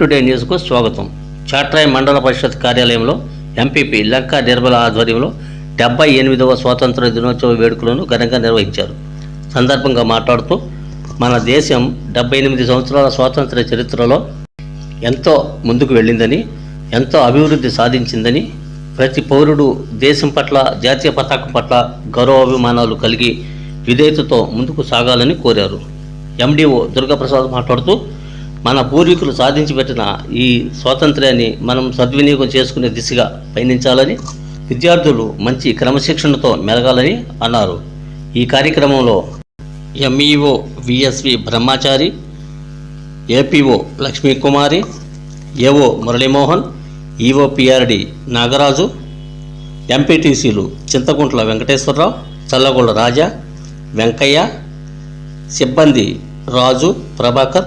Today న్యూస్కు స్వాగతం. చాట్రాయ్ మండల పరిషత్ కార్యాలయంలో ఎంపీపీ లంకా నిర్మల ఆధ్వర్యంలో డెబ్బై ఎనిమిదవ స్వాతంత్ర దినోత్సవ వేడుకలను ఘనంగా నిర్వహించారు. సందర్భంగా మాట్లాడుతూ మన దేశం డెబ్బై ఎనిమిది సంవత్సరాల స్వాతంత్ర చరిత్రలో ఎంతో ముందుకు వెళ్ళిందని ఎంతో అభివృద్ధి సాధించిందని ప్రతి పౌరుడు దేశం పట్ల జాతీయ పతాకం పట్ల గౌరవాభిమానాలు కలిగి విధేయతతో ముందుకు సాగాలని కోరారు. ఎండిఓ దుర్గాప్రసాద్ మాట్లాడుతూ మన పూర్వీకులు సాధించి పెట్టిన ఈ స్వాతంత్ర్యాన్ని మనం సద్వినియోగం చేసుకునే దిశగా పయనించాలని విద్యార్థులు మంచి క్రమశిక్షణతో మెలగాలని అన్నారు. ఈ కార్యక్రమంలో MEO VSV Brahmachari APO Lakshmikumari AO Muralimohan EO PRD Nagaraju ఎంపీటీసీలు చింతకుంట్ల వెంకటేశ్వరరావు చల్లగొండ రాజా వెంకయ్య సిబ్బంది రాజు ప్రభాకర్